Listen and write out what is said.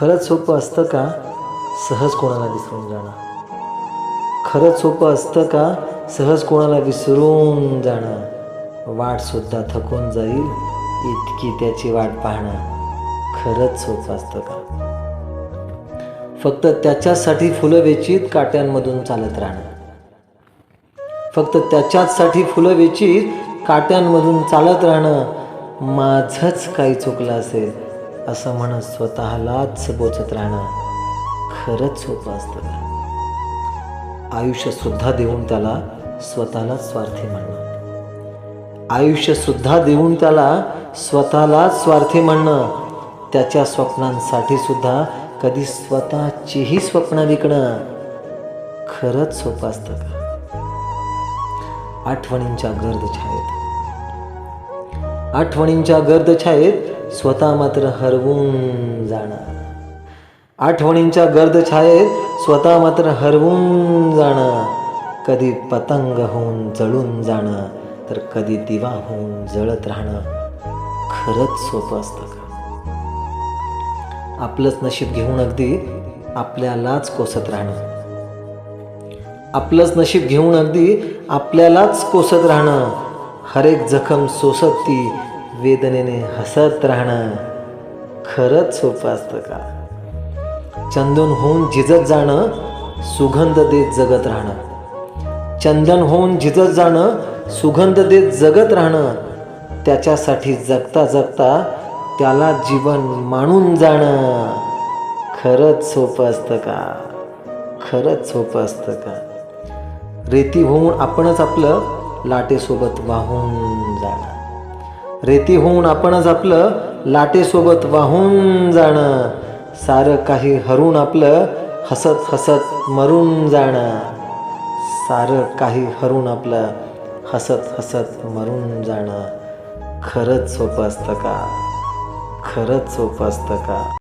खरंच सोपं असतं का? सहज कोणाला विसरून जाणं. खरंच सोपं असतं का? सहज कोणाला विसरून जाणं. वाटसुद्धा थकून जाईल इतकी त्याची वाट पाहणं. खरंच सोपं असतं का? फक्त त्याच्यासाठी फुलं वेचीत काट्यांमधून चालत राहणं. फक्त त्याच्याचसाठी फुलं वेचीत काट्यांमधून चालत राहणं माझंच काही चुकलं असेल. असं म्हणत स्वतःलाच बोचत राहणं खरंच सोपं असतं का? आयुष्य सुद्धा देऊन त्याला स्वतःलाच स्वार्थी म्हणणं. आयुष्य सुद्धा देऊन त्याला स्वतःलाच स्वार्थी म्हणणं त्याच्या स्वप्नांसाठी सुद्धा कधी स्वतःचीही स्वप्न विकणं खरंच सोपं असतं का? आठवणींच्या गर्द छायेत. आठवणींच्या गर्द छायेत स्वतः मात्र हरवून जाणं आठवणींच्या गर्द छायेत स्वतः मात्र हरवून जाणं कधी पतंग होऊन जळून जाणं तर कधी दिवा होऊन जळत राहणं खरंच सोपं असतं का? आपलंच नशीब घेऊन अगदी आपल्यालाच कोसत राहणं आपलंच नशीब घेऊन अगदी आपल्यालाच कोसत राहणं हरेक जखम सोसत ती वेदनेने हसत राहणं खरंच सोपं असतं का? चंदन होऊन झिजत जाणं सुगंध देत जगत राहणं. चंदन होऊन झिजत जाणं सुगंध देत जगत राहणं त्याच्यासाठी जगता जगता त्याला जीवन मानून जाणं खरंच सोपं असतं का? खरंच सोपं असतं का? रेती होऊन आपणच आपलं लाटेसोबत वाहून जाणं. रेती होऊन आपणच आपलं लाटेसोबत वाहून जाणं. सारं काही हरून आपलं हसत हसत मरून जाणं. सारं काही हरून आपलं हसत हसत मरून जाणं. खरंच सोपं असतं का? खरंच सोपं असतं का?